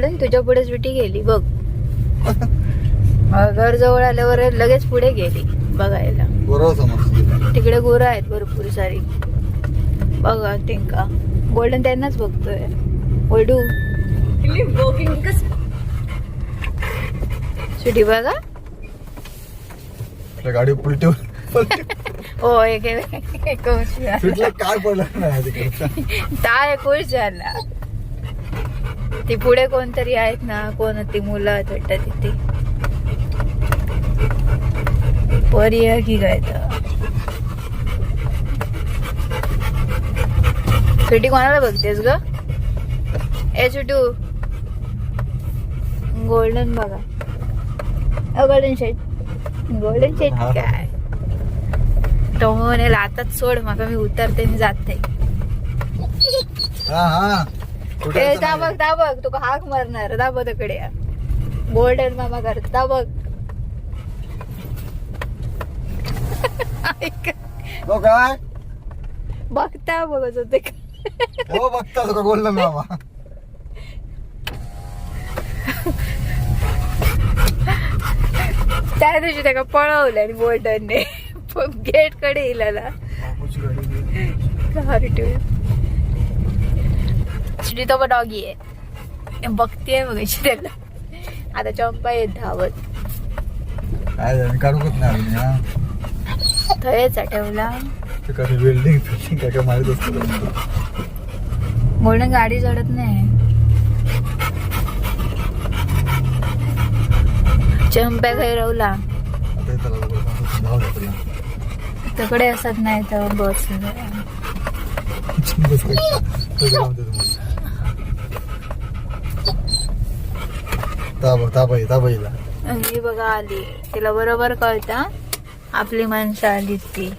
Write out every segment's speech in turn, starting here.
Golden तुझ्या पुढे सुटी गेली बघ. घर जवळ आल्यावर लगेच पुढे गेली बघायला. तिकडे गोरं आहेत भरपूर सारी. बघा टिंका. गोल्डन त्यांनाच बघतोय. ओल्डू सुटी बघा. गाडी उलटी हो एक काय पडलं टाळ खुश झाला ती पुढे कोणतरी आहेत ना कोण ती मुलं आहेत वाटतं तिथे. परी आहे की काय सुटी कोणाला बघतेस ग? ए सुटू गोल्डन बघा. गोल्डन शेट गोल्डन शेट. काय? तो म्हणे लातात सोड मग मी उतरते मी जाते. हा हा. ए दाबक? दाबक तुका हाक मारणार दाब तिकडे गोल्डन मामा कर दाबक. काय? बघता बघत होते हो बघता तो का गोल्डन मामा. त्या दिवशी त्याला पळवलं आणि गोल्डनने गेटकडे येईल श्री तो डॉगी आहे हे बघतेय बघायची त्याला आता चंपा येत धावत काय झालं काढूकच नाही आली हा थयच ठेवला ते कधी वेल्डिंग फिल्डिंग काय काय मारित असतं गोल्डन गाडी चढत नाही चंप्या रवला आता त्याला बघा, धाव घ्या त्याला. तिकडे असत नाही तर बस बस काय. तो गेला म्हणते तुम्हाला. येईल. आणि बघा आली. तिला बरोबर कळता आपली माणसं आली ती.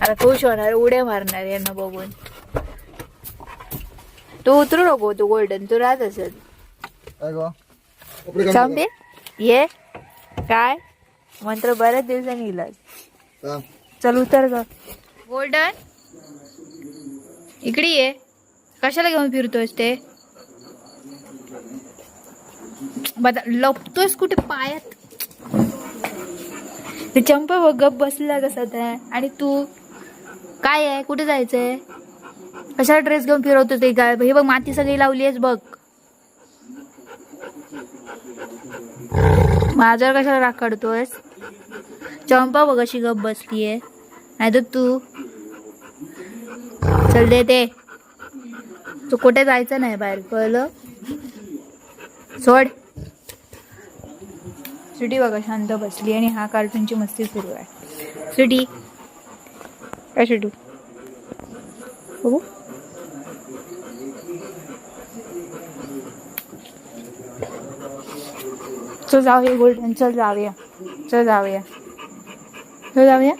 आता खुश होणार उड्या मारणार यांना बघून. तू उतरू नको तू गोल्डन तू राहत काढून सांबे ये. काय? मंत्र बऱ्याच दिवसांनी बघा. चल उतर ग. गोल्डन इकडे ये. कशाला घेऊन फिरतोयस ते? बता लपतोयस कुठे पायात? ते चंपा बघ गप बसला कसा त्या आणि तू? काय आहे? कुठे जायचंय? कशाला ड्रेस घेऊन फिरवतो ते काय हे बघ माती सगळी लावली आहेस बघ. माझ्यावर कशाला राखडतोयस चंपा बघ अशी गप बसलीये. नाही तर तू? चल दे ते तू कुठे जायचं नाही बाहेर कळलं? सोड. सुटी बघा शांत बसली आणि हा कार्टूनची मस्ती सुरू आहे. सुटी काय सुटू बघू. चल जाऊया गोल्डन. चल जाऊया. चल जाऊया. चल जाऊया.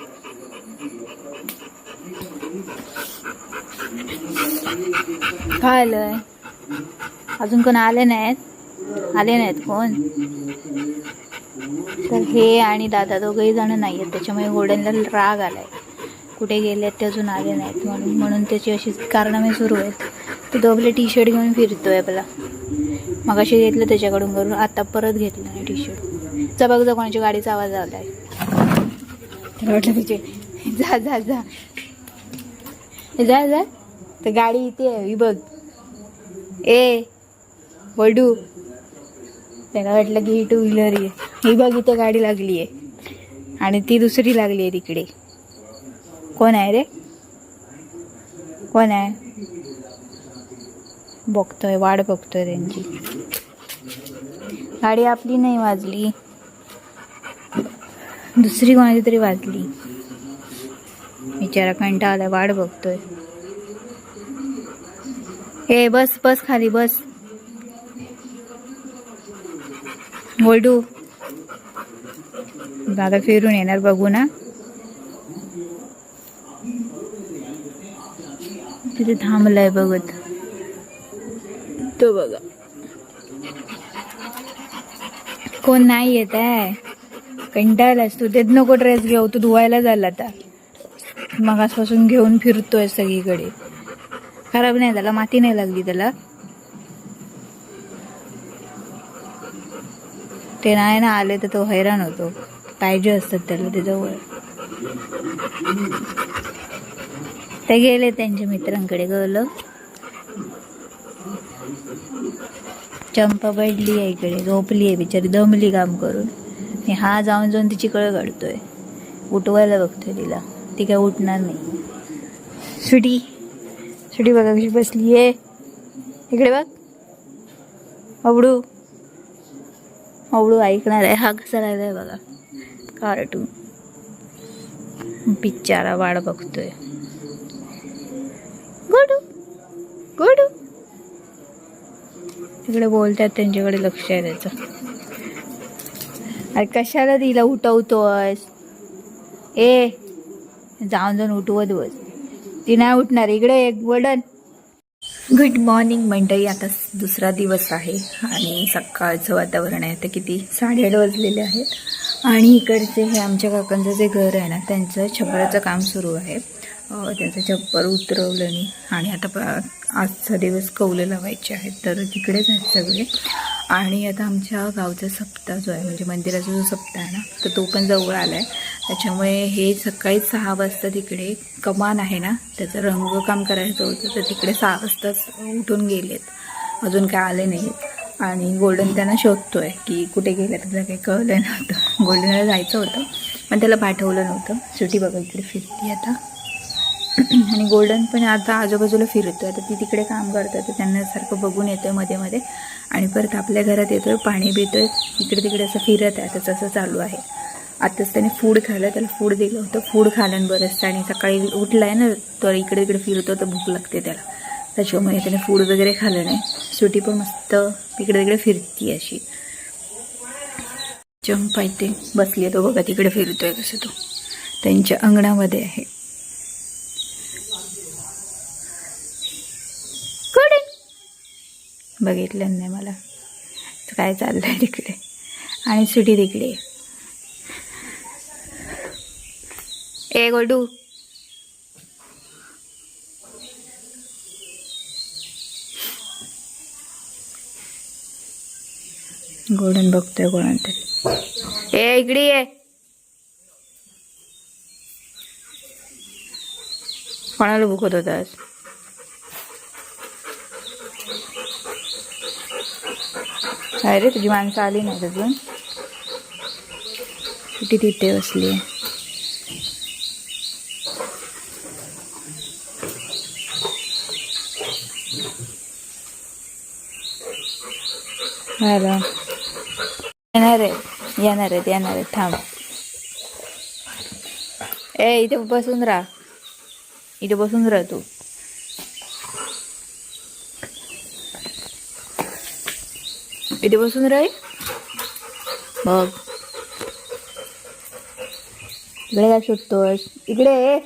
काय आलंय? अजून कोण आले नाहीत? आले नाहीत कोण? तर हे आणि दादा दोघंही जण नाही आहेत. त्याच्यामुळे गोल्डनला राग आलाय. कुठे गेलेत ते अजून आले नाहीत म्हणून म्हणून त्याची अशी कारनामे सुरू आहेत. तो दोघले टी शर्ट घेऊन फिरतोय आपला. मग अशी घेतलं त्याच्याकडून करून आता परत घेतलं नाही टी शर्ट जा बघ जा कोणाच्या गाडीचा आवाज आलाय. त्याला वाटलं तिचे जा जा जा. जा जा. तर गाडी इथे आहे ही बघ. ए वडू. त्याला वाटलं की ही टू व्हीलर आहे. ही बघ इथं गाडी लागली आहे आणि ती दुसरी लागली आहे तिकडे. कोण आहे रे? कोण आहे? बघतोय वाट बघतोय त्यांची. गाडी आपली नाही वाजली. दुसरी कोणाची तरी वाजली. बिचारा कंटा आला वाट बघतोय. हे बस बस खाली बस. गोल्डू दादा फिरून येणार बघू ना. तिथे थांबलाय बघत. तो बघा. कोण नाही येत आहे. कंटाळलास तू. तेच नको ड्रेस घेऊ. तू धुवायला झाला आता. मगासपासून घेऊन फिरतोय सगळीकडे. खराब नाही झाला? माती नाही लागली त्याला? ते नाही ना आले तर तो हैराण होतो. पाहिजे असतात त्याला ते जवळ. ते गेले त्यांच्या मित्रांकडे गवलं चंपा पडली आहे इकडे झोपली आहे बिचारी दमली काम करून. आणि हा जाऊन जाऊन तिची कळ काढतोय. उठवायला बघतोय तिला. ती काय उठणार नाही. सुटी. सुटी बघा कशी बसली आहे इकडे बघ. अबडू. अवडू ऐकणार आहे हा कसा आहे बघा कार्टून पिच्चारा वाढ बघतोय गोडू गोडू तिकडे बोलतात त्यांच्याकडे लक्ष आहे त्याचं अरे कशाला तिला उठवतोस ए जाऊन जाऊन उठवत बस ती नाही उठणार इकडे एक वडन गुड मॉर्निंग मंडळी. आता दुसरा दिवस आहे आणि सकाळचं वातावरण आहे. आता किती साडेआठ वाजलेले आहेत. आणि इकडचे हे आमच्या काकांचं जे घर आहे ना त्यांचं छपराचं काम सुरू आहे. त्याचं त्यांचं छप्पर उतरवलं नाही. आणि आता प- आजचा दिवस कौलं लावायचे आहेत. तर तिकडेच आहेत सगळे. आणि आता आमच्या गावचा सप्ताह जो आहे म्हणजे मंदिराचा जो सप्ताह आहे ना तर तो पण जवळ आला आहे त्याच्यामुळे हे सकाळी सहा वाजता तिकडे कमान आहे ना त्याचं रंगकाम करायचं होतं तर तिकडे सहा वाजताच उठून गेलेत. अजून काय आले नाहीत. आणि गोल्डन त्यांना शोधतो आहे की कुठे गेलं त्याला काही कळलं नव्हतं. गोल्डनला जायचं होतं पण त्याला पाठवलं नव्हतं. सुटी बघा इकडे फिरती आता. आणि गोल्डन पण आता आजूबाजूला फिरत आहे तर ती तिकडे काम करतं तर त्यांना सारखं बघून येतोयमध्ये मध्ये. आणि परत आपल्या घरात येतो आहे पाणी पितोय. इकडे तिकडे असं फिरत आहे आता तसं चालू आहे. आत्ताच त्याने फूड खाल्लं त्याला फूड दिलं होतं. फूड खाल्लं बरंच. बरंचसं आणि सकाळी उठलाय ना तर इकडे तिकडे फिरतो तर भूक लागते त्याला. त्याच्यामुळे त्याने फूड वगैरे खाल्लं नाही. सुटी पण मस्त इकडे तिकडे फिरती अशी. चंपा इथे बसली तो बघा तिकडे फिरतोय कसं तो. त्यांच्या अंगणामध्ये आहे. बघितलं नाही मला. काय चाललंय तिकडे? आणि सुटी तिकडे. ए गोडू. गोडन बघतोय तरी ए इकडे ये. कोणाला भुकत होतास? काय रे तुझी माणसं आली नाही अजून. किती तिथे बसली आहे हॅलो येणार आहेत येणार आहेत येणार आहेत थांब. ए इथे बसून राहा. इथे बसून राह तू. इथे बसून राही. बघ. इकडे काय शोधतोय इकडे